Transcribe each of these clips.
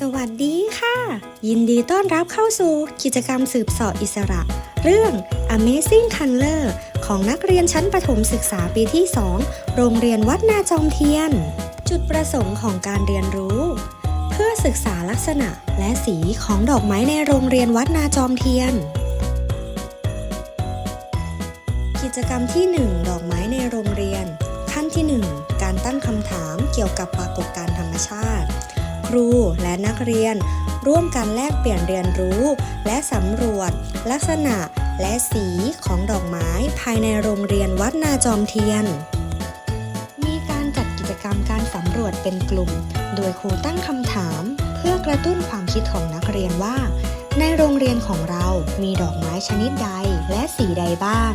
สวัสดีค่ะ ยินดีต้อนรับเข้าสู่กิจกรรมสืบสอบอิสระ เรื่อง Amazing Color ของนักเรียนชั้นประถมศึกษาปีที่ 2 โรงเรียนวัดนาจอมเทียน จุดประสงค์ของการเรียนรู้ เพื่อศึกษาลักษณะและสีของดอกไม้ในโรงเรียนวัดนาจอมเทียน กิจกรรมที่ 1 ดอกไม้ในโรงเรียน ขั้นที่ 1 การตั้งคำถามเกี่ยวกับปรากฏการณ์ธรรมชาติ รูและนักเรียน ร่วมกันแลกเปลี่ยนเรียนรู้ และสำรวจ ลักษณะและสีของดอกไม้ภายในโรงเรียนวัดนาจอมเทียน มีการจัดกิจกรรมการสำรวจเป็นกลุ่ม โดยครูตั้งคำถาม เพื่อกระตุ้นความคิดของนักเรียนว่า ในโรงเรียนของเรามีดอกไม้ชนิดใดและสีใดบ้าง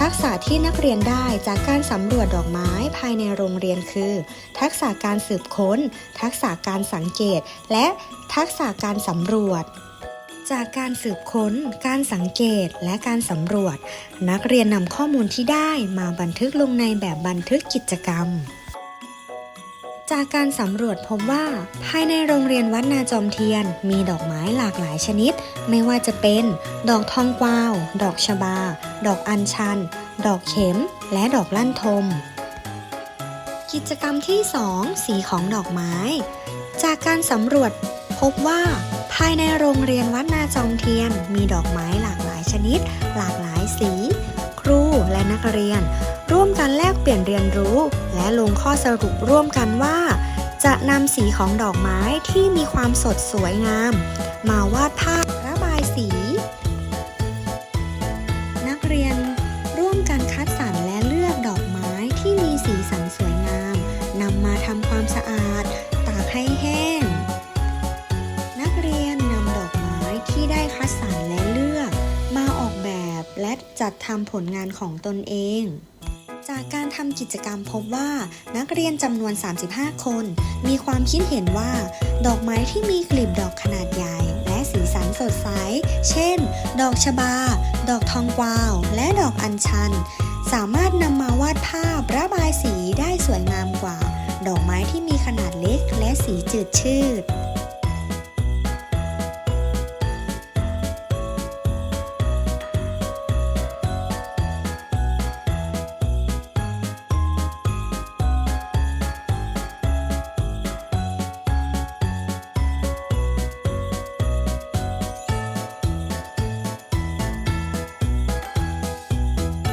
ทักษะที่นักเรียนได้จากการสำรวจดอกไม้ภายในโรงเรียนคือ ทักษะการสืบค้น ทักษะการสังเกต และทักษะการสำรวจ จากการสืบค้น การสังเกต และการสำรวจ นักเรียนนำข้อมูลที่ได้มาบันทึกลงในแบบบันทึกกิจกรรม จากการสำรวจพบว่า ภายในโรงเรียนวัดนาจอมเทียน มีดอกไม้หลากหลายชนิด ไม่ว่าจะเป็น ดอกทองกวาว ดอกชบา ดอกอัญชัน ดอกเข็ม และดอกลั่นทม กิจกรรมที่ 2 สีของดอกไม้ จากการสำรวจพบว่า ภายในโรงเรียนวัดนาจอมเทียน มีดอกไม้หลากหลายชนิด หลากหลายสี ครูและนักเรียน ร่วมกันแลกเปลี่ยนเรียนรู้ และลงข้อสรุปร่วมกันว่า จะนำสีของดอกไม้ที่มีความสดสวยงาม มาวาดภาพระบายสี นักเรียนร่วมกันคัดสรรและเลือกดอกไม้ที่มีสีสันสวยงามนำมาทำความสะอาด ตากให้แห้ง นักเรียนนำดอกไม้ที่ได้คัดสรรและเลือก มาออกแบบและจัดทำผลงานของตนเอง จากการทำกิจกรรมพบว่านักเรียนจำนวน 35 คน มีความคิดเห็นว่า ดอกไม้ที่มีกลีบดอกขนาดใหญ่ และสีสันสดใส เช่น ดอกชบา ดอกทองกวาว และดอกอัญชัน สามารถนำมาวาดภาพระบายสีได้สวยงามกว่า ดอกไม้ที่มีขนาดเล็กและสีจืดชืด